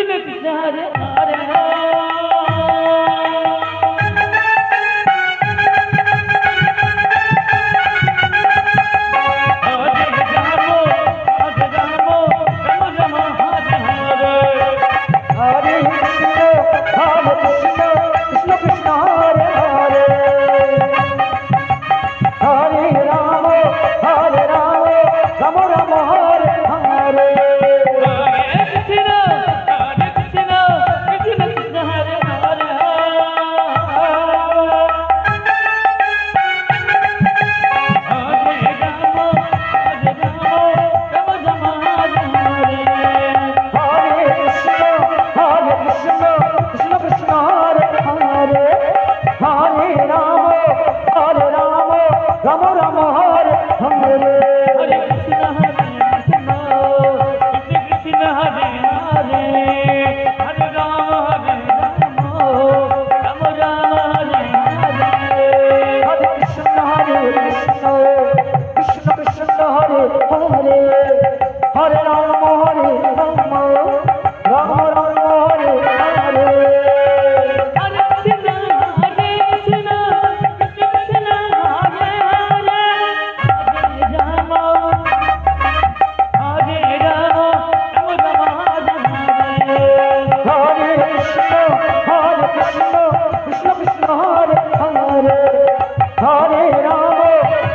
கிணத்து சாரு ஆறு রাম রাম